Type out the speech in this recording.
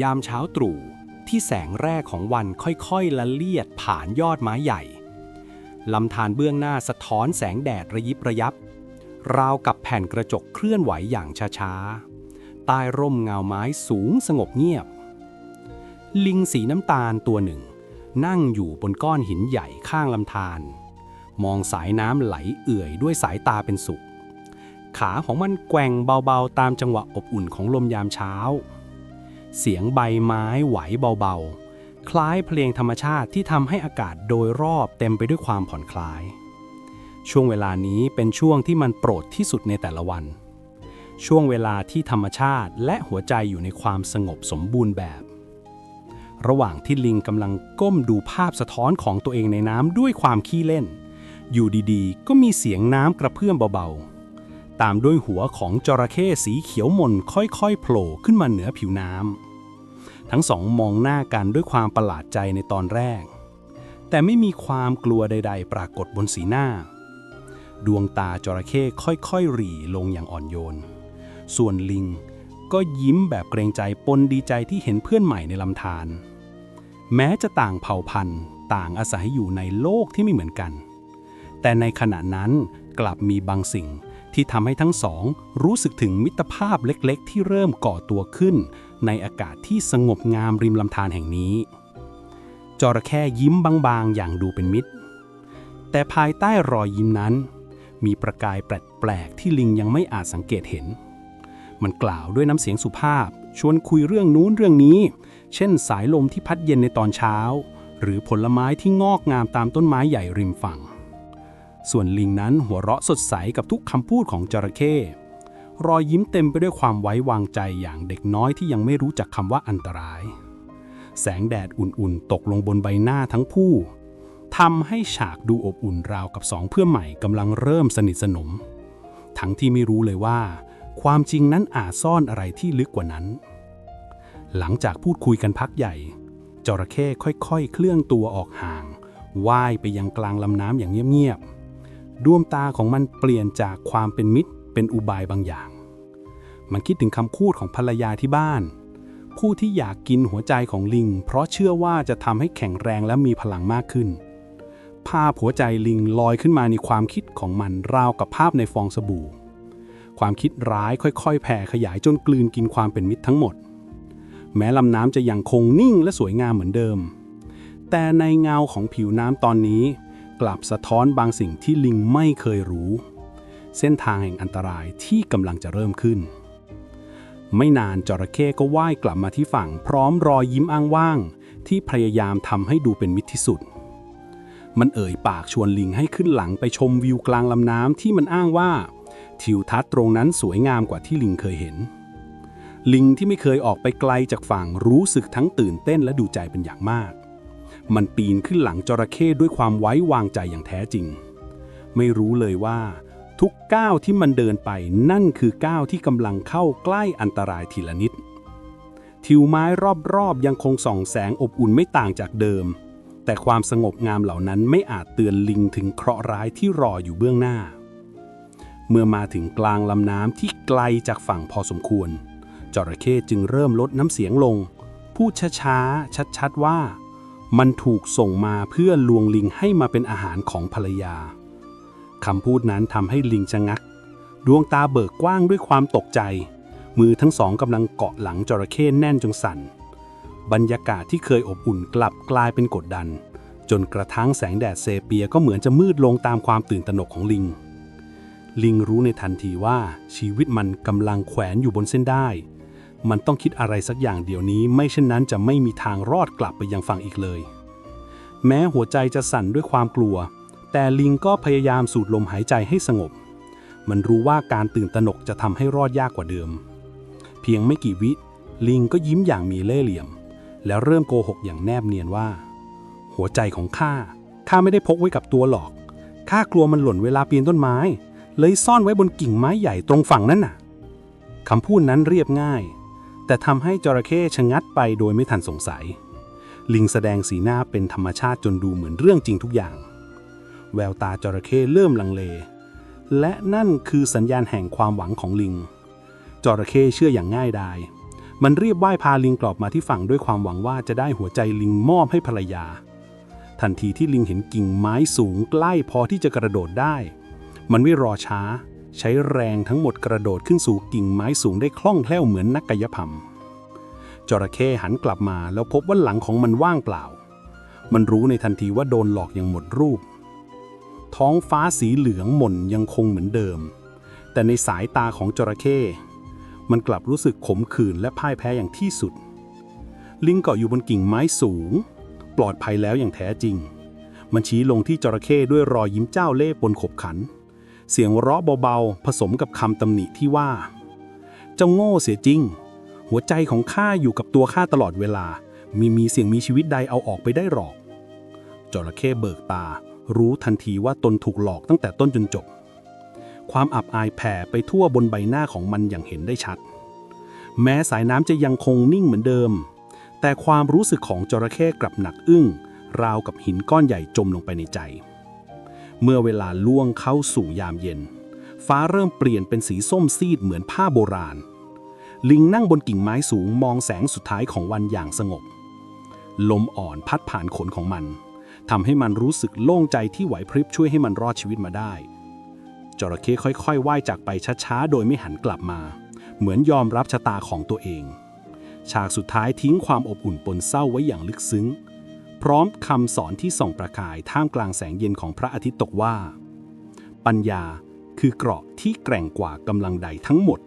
ยามเช้าตรู่ที่แสงแรกของวันค่อยๆละเลียดผ่านยอดไม้ใหญ่ลำธารเบื้องหน้าสะท้อนแสงแดดระยิบระยับ ราวกับแผ่นกระจกเคลื่อนไหวอย่างช้าๆใต้ร่มเงาไม้สูงสงบเงียบ ลิงสีน้ำตาลตัวหนึ่ง นั่งอยู่บนก้อนหินใหญ่ข้างลำธารมองสายน้ำไหลเอื่อยด้วยสายตาเป็นสุข ขาของมันแกว่งเบาๆตามจังหวะอบอุ่นของลมยามเช้า เสียงใบไม้ไหวเบาๆ คล้ายเพลงธรรมชาติที่ทำให้อากาศโดยรอบเต็มไปด้วยความผ่อนคลาย ช่วงเวลานี้เป็นช่วงที่มันโปรดที่สุดในแต่ละวัน ช่วงเวลาที่ธรรมชาติและหัวใจอยู่ในความสงบสมบูรณ์แบบ ระหว่างที่ลิงกำลังก้มดูภาพสะท้อนของตัวเองในน้ำด้วยความขี้เล่น อยู่ดีๆ ก็มีเสียงน้ำกระเพื่อมเบาๆตามด้วยหัวของจระเข้สีเขียวมนค่อยๆ โผล่ขึ้นมาเหนือผิวน้ำ ทั้งสองมองหน้ากันด้วยความประหลาดใจในตอนแรก แต่ไม่มีความกลัวใด ๆ ปรากฏบนสีหน้า ดวงตาจระเข้ค่อยๆหรี่ลงอย่างอ่อนโยน ส่วนลิงก็ยิ้มแบบเกรงใจปนดีใจที่เห็นเพื่อนใหม่ในลำธารแม้จะต่างเผ่าพันธุ์ ต่างอาศัยอยู่ในโลกที่ไม่เหมือนกัน แต่ในขณะนั้นกลับมีบางสิ่ง ที่ทำให้ทั้งสองรู้สึกถึงมิตรภาพเล็กๆ ที่เริ่มก่อตัวขึ้น ในอากาศที่สงบงามริมลำธารแห่งนี้ จระเข้ยิ้มบางๆ อย่างดูเป็นมิตร แต่ภายใต้รอยยิ้มนั้น มีประกายแปลกๆ ที่ลิงยังไม่อาจสังเกตเห็น มันกล่าวด้วยน้ำเสียงสุภาพ ชวนคุยเรื่องนู้นเรื่องนี้ เช่น สายลมที่พัดเย็นในตอนเช้า หรือผลไม้ที่งอกงามตามต้นไม้ใหญ่ริมฝั่ง ส่วนลิงนั้นหัวเราะสดใสกับทุกคำพูดของจระเข้รอยยิ้มเต็มไปด้วยความไว้วางใจอย่างเด็กน้อยที่ยังไม่รู้จักคำว่าอันตราย แสงแดดอุ่นๆ ตกลงบนใบหน้าทั้งคู่ทำให้ฉากดูอบอุ่นราวกับสองเพื่อนใหม่กำลังเริ่มสนิทสนม ทั้งที่ไม่รู้เลยว่า ความจริงนั้นอาจซ่อนอะไรที่ลึกกว่านั้น หลังจากพูดคุยกันพักใหญ่ จระเข้ค่อยๆ เคลื่อนตัวออกห่างว่ายไปยังกลางลำน้ำอย่างเงียบๆ ดวงตาของมันเปลี่ยนจากความเป็นมิตรเป็นอุบายบางอย่าง มันคิดถึงคำพูดของภรรยาที่บ้าน ผู้ที่อยากกินหัวใจของลิง เพราะเชื่อว่าจะทำให้แข็งแรงและมีพลังมากขึ้น ภาพหัวใจลิงลอยขึ้นมาในความคิดของมันราวกับภาพในฟองสบู่ ความคิดร้ายค่อยๆ แผ่ขยายจนกลืนกินความเป็นมิตรทั้งหมด แม้ลำน้ำจะยังคงนิ่งและสวยงามเหมือนเดิม แต่ในเงาของผิวน้ำตอนนี้ กลับสะท้อนบางสิ่งที่ลิงไม่เคยรู้ เส้นทางแห่งอันตรายที่กำลังจะเริ่มขึ้น ไม่นานจระเข้ก็ว่ายกลับมาที่ฝั่ง พร้อมรอยยิ้มอ้างว่าง ที่พยายามทำให้ดูเป็นมิตรที่สุด มันเอ่ยปากชวนลิงให้ขึ้นหลังไปชมวิวกลางลำน้ำที่มันอ้างว่า ทิวทัศน์ตรงนั้นสวยงามกว่าที่ลิงเคยเห็น ลิงที่ไม่เคยออกไปไกลจากฝั่งรู้สึกทั้งตื่นเต้นและดูใจเป็นอย่างมาก มันปีนขึ้นหลังจระเข้ด้วยความไว้วางใจอย่างแท้จริง ไม่รู้เลยว่า ทุกก้าวที่มันเดินไปนั่นคือก้าวที่กำลังเข้าใกล้อันตรายทีละนิด ทิวไม้รอบๆยังคงส่องแสงอบอุ่นไม่ต่างจากเดิม แต่ความสงบงามเหล่านั้นไม่อาจเตือนลิงถึงเคราะห์ร้ายที่รออยู่เบื้องหน้า เมื่อมาถึงกลางลำน้ำที่ไกลจากฝั่งพอสมควร จระเข้จึงเริ่มลดน้ำเสียงลง พูดช้าๆชัดๆว่า มันถูกส่งมาเพื่อลวงลิงให้มาเป็นอาหารของภรรยาคำพูดนั้นทำให้ลิงชะงัก ดวงตาเบิกกว้างด้วยความตกใจ มือทั้งสองกำลังเกาะหลังจระเข้แน่นจนสั่น บรรยากาศที่เคยอบอุ่นกลับกลายเป็นกดดัน จนกระทั่งแสงแดดเซเปียก็เหมือนจะมืดลงตามความตื่นตระหนกของลิง ลิงรู้ในทันทีว่าชีวิตมันกำลังแขวนอยู่บนเส้นได้ มันต้องคิดอะไรสักอย่างเดี๋ยวนี้ ไม่เช่นนั้นจะไม่มีทางรอดกลับไปยังฝั่งอีกเลย แม้หัวใจจะสั่นด้วยความกลัว แต่ลิงก็พยายามสูดลมหายใจให้สงบ มันรู้ว่าการตื่นตระหนกจะทำให้รอดยากกว่าเดิม เพียงไม่กี่วิ ลิงก็ยิ้มอย่างมีเล่ห์เหลี่ยม แล้วเริ่มโกหกอย่างแนบเนียนว่า หัวใจของข้าข้าไม่ได้พกไว้กับตัวหรอกข้ากลัวมันหล่นเวลาปีนต้นไม้ เลยซ่อนไว้บนกิ่งไม้ใหญ่ตรงฝั่งนั้นน่ะคำพูดนั้นเรียบง่าย แต่ทำให้จระเข้ชะงัดไปโดยไม่ทันสงสัย ลิงแสดงสีหน้าเป็นธรรมชาติจนดูเหมือนเรื่องจริงทุกอย่าง แววตาจระเข้เริ่มลังเล และนั่นคือสัญญาณแห่งความหวังของลิง จระเข้เชื่ออย่างง่ายดาย มันเรียบว่ายพาลิงกลับมาที่ฝั่งด้วยความหวังว่าจะได้หัวใจลิงมอบให้ภรรยา ทันทีที่ลิงเห็นกิ่งไม้สูงใกล้พอที่จะกระโดดได้ มันไม่รอช้า ใช้แรงทั้งหมดกระโดดขึ้นสู่กิ่งไม้สูงได้คล่องแคล่วเหมือนนักกายภรรมจระเข้หันกลับมาแล้วพบว่าหลังของมันว่างเปล่า มันรู้ในทันทีว่าโดนหลอกอย่างหมดรูป ท้องฟ้าสีเหลืองหม่นยังคงเหมือนเดิม แต่ในสายตาของจระเข้มันกลับรู้สึกขมขื่นและพ่ายแพ้อย่างที่สุด ลิงเกาะอยู่บนกิ่งไม้สูง ปลอดภัยแล้วอย่างแท้จริง มันชี้ลงที่จระเข้ด้วยรอยยิ้มเจ้าเล่ห์ปนขบขัน เสียงเราะเบาๆ ผสมกับคำตำหนิที่ว่า เจ้าโง่เสียจริง หัวใจของข้าอยู่กับตัวข้าตลอดเวลา มีมีเสียงมีชีวิตใดเอาออกไปได้หรอก จระเข้เบิกตา รู้ทันทีว่าตนถูกหลอกตั้งแต่ต้นจนจบ ความอับอายแผ่ไปทั่วบนใบหน้าของมันอย่างเห็นได้ชัด แม้สายน้ำจะยังคงนิ่งเหมือนเดิม แต่ความรู้สึกของจระเข้กลับหนักอึ้ง ราวกับหินก้อนใหญ่จมลงไปในใจ เมื่อเวลาล่วงเข้าสู่ยามเย็น ฟ้าเริ่มเปลี่ยนเป็นสีส้มซีดเหมือนผ้าโบราณ ลิงนั่งบนกิ่งไม้สูงมองแสงสุดท้ายของวันอย่างสงบ ลมอ่อนพัดผ่านขนของมันทำให้มันรู้สึกโล่งใจที่ไหวพริบช่วยให้มันรอดชีวิตมาได้ จระเข้ค่อยๆว่ายจากไปช้าๆ โดยไม่หันกลับมา เหมือนยอมรับชะตาของตัวเอง ฉากสุดท้ายทิ้งความอบอุ่นปนเศร้าไว้อย่างลึกซึ้ง พร้อมคำสอนที่ส่องประกายท่ามกลางแสงเย็นของพระอาทิตย์ตกว่า ปัญญาคือเกราะที่แกร่งกว่ากำลังใดทั้งหมด